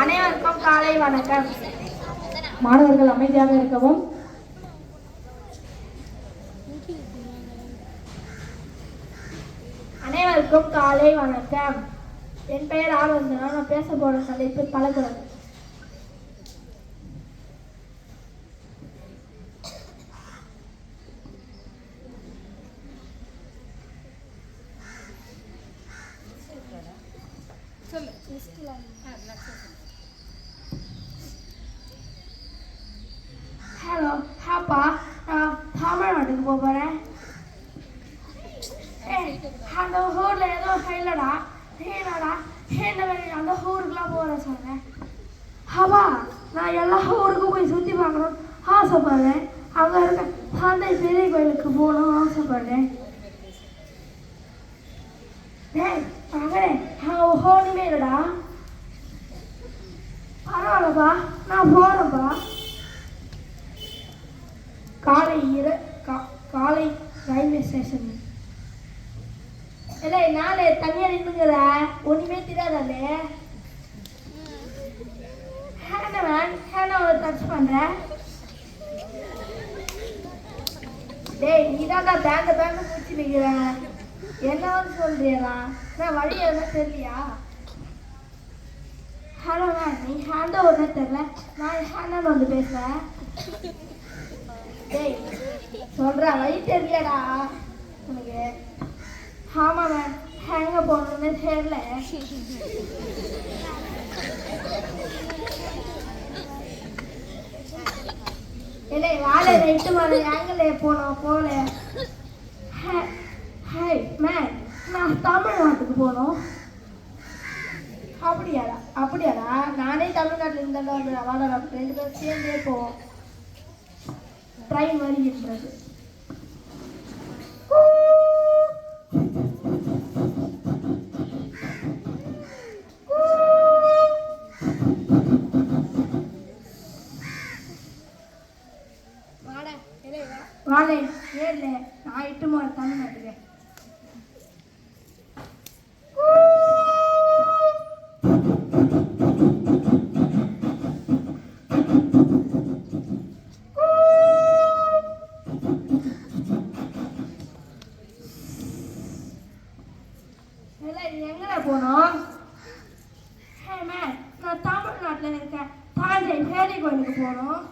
அனைவருக்கும் காலை வணக்கம். மாணவர்கள் அமைதியாக இருக்கவும். அனைவருக்கும் காலை வணக்கம். என் பெயர் ஆனந்தனா. நான் பேச போற தலைப்பு பழகுறது ஹலோ ஹாப்பா நான் தமிழ்நாட்டுக்கு போக போகிறேன் ஏய் அந்த ஊரில் ஏதோ இல்லைடா ஏனடா என்ன வேணும் அந்த ஊருக்குலாம் போகிறேன் சொன்னேன் ஹவா நான் எல்லா ஊருக்கும் போய் சுற்றி பார்க்கணும். ஆசைப்படுறேன். அங்கே இருக்க சாந்தை பெரிய கோயிலுக்கு போகணும் ஆசைப்படுறேன். டேய் மகனே நான் ஹோனுமே இல்லைடா. பரவாயில்லப்பா நான் போகிறேன்ப்பா காலை இர கா- காலை ரயில்வே ஸ்டேஷன். இல்லை நாளே தனியாக நின்றுங்கிற ஒன்றுமே தெரியாதாலே ஹேண்ட மேன் ஹேண்ட பண்ற? டேய் நீ தான் பேங்க பேந்த முடிச்சு நிற்கிற என்ன சொல்றியடா. நான் வழி எதுனா தெரியலையா? ஹலோ மேம் நீ ஹேண்டோ ஓடுனே தெரியல. நான் ஹேண்ட் வந்து பேசுகிறேன் டேய் சொல்ற வழி தெரியலடா. உனக்கு. ஆமா மேம் ஹேங்க போகணும்னு தெரியல. இல்லை வாழை ரெண்டு மணி எங்கே போனோம் போல ஹாய் மேம் நான் தமிழ்நாட்டுக்கு போகணும் அப்படியாடா அப்படியாடா. நானே தமிழ்நாட்டில் இருந்தாலும் வந்து வாழ ரெண்டு பேரும் சேர்ந்தே போவோம். ட்ரெயின் வருகின்றது வாழை ஏழு நான் எட்டு மாறு தமிழ்நாட்டுக்கு இல்லை எங்கடா போனோம் ஹே நான் தமிழ்நாட்டில் இருக்கேன். தாஞ்சை பேரி கோயிலுக்கு போகணும்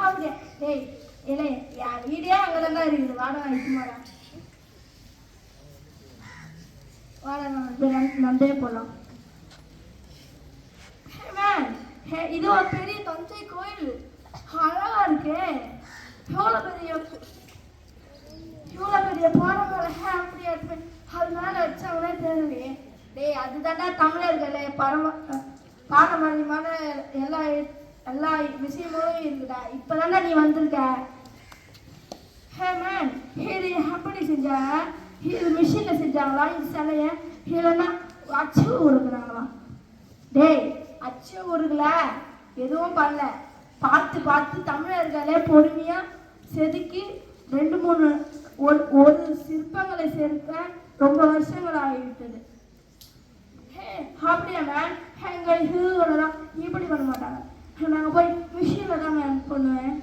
அப்படியே? டேய் ஏனே என் வீடே அங்கே தான் இருக்குது வாடகை வைக்க மாடா வாடகை நந்தே போகலாம் மேம் ஹே இது ஒரு பெரிய தஞ்சை கோயில். அழகா இருக்கு. எவ்வளோ பெரிய இவ்வளோ பெரிய பாடங்களை அப்படியா இருக்கு. அது மேலே வச்சவனே தெரியலையே டேய் அதுதானே தமிழர்களே பரம பாரம்பரியமான எல்லா எல்லா விஷயங்களும் இருக்குடா. இப்போதான்டா நீ வந்திருக்க. ஹே மேன் இது எப்படி செஞ்சாங்க இது மிஷினில் செஞ்சாங்களா? இது சிலைய இல்லைன்னா அச்சு உருக்குறாங்களா டேய் அச்சு உருகல எதுவும் பண்ணல. பார்த்து பார்த்து தமிழர்களே பொறுமையாக செதுக்கி ரெண்டு மூணு ஒரு ஒரு சிற்பங்களை சேர்க்க ரொம்ப வருஷங்கள் ஆகிவிட்டது. ஹே அப்படியா மேம் எங்கள் ஹீரோலாம் இப்படி பண்ண மாட்டாங்க. நாங்கள் போய் மிஷினில் தான் மேம் பண்ணுவேன்.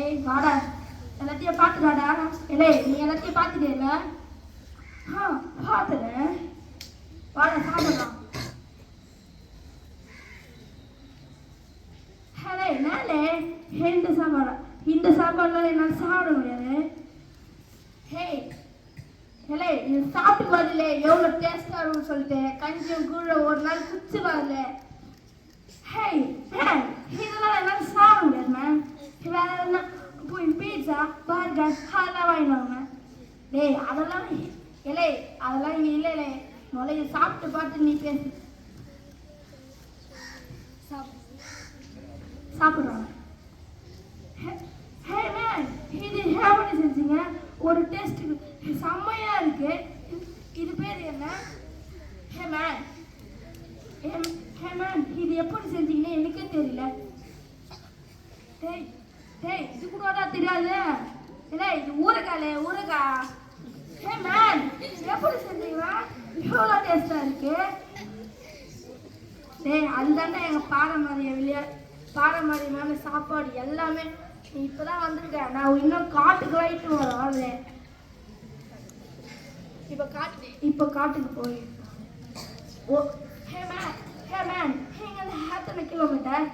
ஏய் வாடா. எல்லாத்தையும் பார்த்துடாடா இல்லை நீ எல்லாத்தையும் பார்த்துட்டே ஆ பார்த்துட்டேன் வாட சாப்பிடலாம். ஹலே நாளே இந்த சாப்பாடு இந்த சாப்பாடுலாம் என்னால் சாப்பிட முடியாது. ஹே ஹலே இது சாப்பிட்டு வரல எவ்வளோ டேஸ்டாக இருக்கும்னு சொல்லிட்டு. கஞ்சியும் கூட ஒரு நாள் குச்சி வரல ஹே ஹே இதெல்லாம் என்னால் சாப்பிட முடியாது மேம் வேற என்ன? பீட்சா பர்கர் அதெல்லாம் வாங்கிடுவாங்க டேய் அதெல்லாம் இல்லை அதெல்லாம் இங்கே இல்லை இல்லை முதல்ல சாப்பிட்டு பார்த்து நீ பேசு. சாப்பிடு சாப்பிட்றாங்க. ஹே மேம் இது எப்படி செஞ்சீங்க. ஒரு டேஸ்ட்டுக்கு செம்மையா இருக்கு. இது பேர் என்ன? ஹே மேம் ஹே மேம் இது எப்படி செஞ்சீங்கன்னு எனக்கே தெரியல டேய் டேய் இது கூட தெரியாது இல்லை இது ஊறுகாலே ஊறுகா ஹே மேம் எப்படி செஞ்சீங்க? எவ்வளோ டேஸ்டாக இருக்கு. டேய் அதுதானே எங்க பாரம்பரிய விளையாட்டு பாரம்பரியமான சாப்பாடு எல்லாமே நீ இப்பதான் வந்திருக்க. நான் இன்னும் காட்டுக்கு போயிட்டு வரோம் அது இப்ப காட்டு. இப்ப காட்டுக்கு போய். ஓ ஹே மேன் ஹே மேன் எங்க எத்தனை கிலோமீட்டர்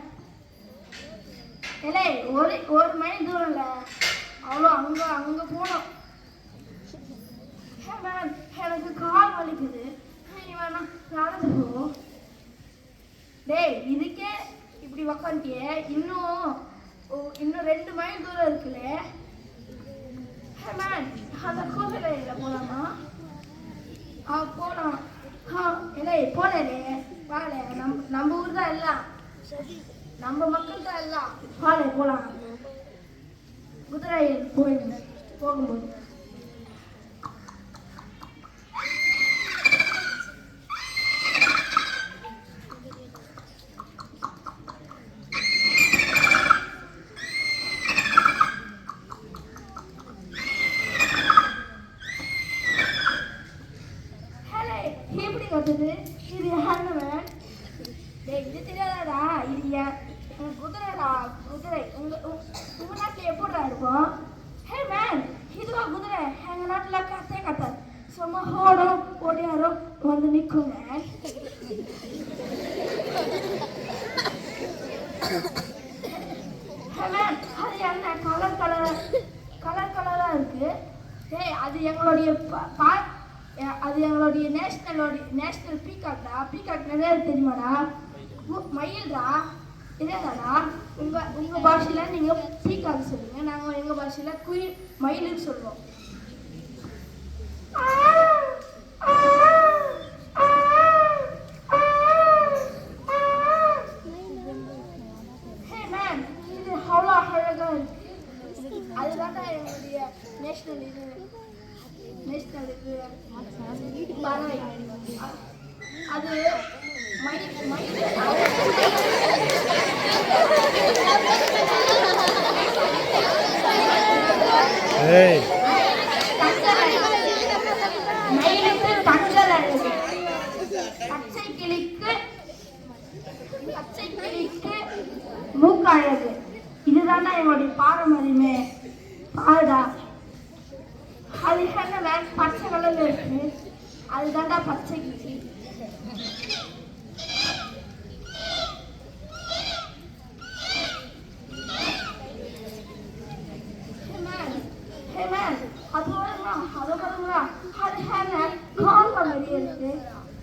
இல்லை ஒரு ஒரு மைல் தூரம் இல்லை அவ்வளோ அங்கே அங்கே போனோம். ஹே மேன் எனக்கு கால் வலிக்குது. நீ வேணா நடந்து போ. டேய் இதுக்கே இப்படி உக்காந்துட்டியே? இன்னும் ஓ- இன்னும் ரெண்டு மைல் தூரம் இருக்குல்ல? ஹே மேன் அந்த கோவிலையில் போகலாமா ஆ போகலாம் ஆ இல்லை போனே வாழை நம் நம்ம ஊர் தான் எல்லாம். நம்ம மக்கள் தான் எல்லாம். வாழை போகலாம் குதிரையில் போயிருந்தேன் போகும்போது. எப்படி கத்துது இது யாருன்னு இது தெரியாதாடா இது குதிரைடா குதிரை. உங்க உங்க- உங்க நாட்டுல எப்படிடா இருக்கும்? ஹே மேன் இதுவா குதிரை? எங்கள் நாட்டில் கத்தே கத்த. சும்மா ஓடும் ஓடியாரும் வந்து நிற்கும் மேன் ஹே மேன் அது என்ன கலர் கலர் கலர் கலராக இருக்கு? டேய் அது எங்களுடைய பா- பா- அது எங்களுடைய நேஷனலோடைய நேஷனல் பீகாக்டா பீகாக் நிறைய தெரியுமாடா? மயில்டா? இதேதாடா உங்க உங்க பாஷையில நீங்க பீகாக் சொல்லுங்க. நாங்க எங்க பாஷையில குயில் மயிலுன்னு சொல்லுவோம். ஹே மேன் இது அவ்வளோ அழகா இருக்கு. அதுதான் எங்களுடைய நேஷனல் இது. நேஷனல் இது. பறவை. அது மயில் மயில் ஏய் மயிலுக்கு தங்கள் அழகு பச்சை கிளிக்கு பச்சை கிளிக்கு மூக்கு அழகு இதுதான்டா என்னுடைய பாரம்பரியமே பாருடா. அது என்ன பச்சை கலர்ல இருக்கு. அதுதான்டா பச்சை கிளி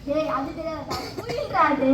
அது என்ன கால் மாதிரியே இருக்கு. டேய், அது தெரியாதா? குயில்டா அது.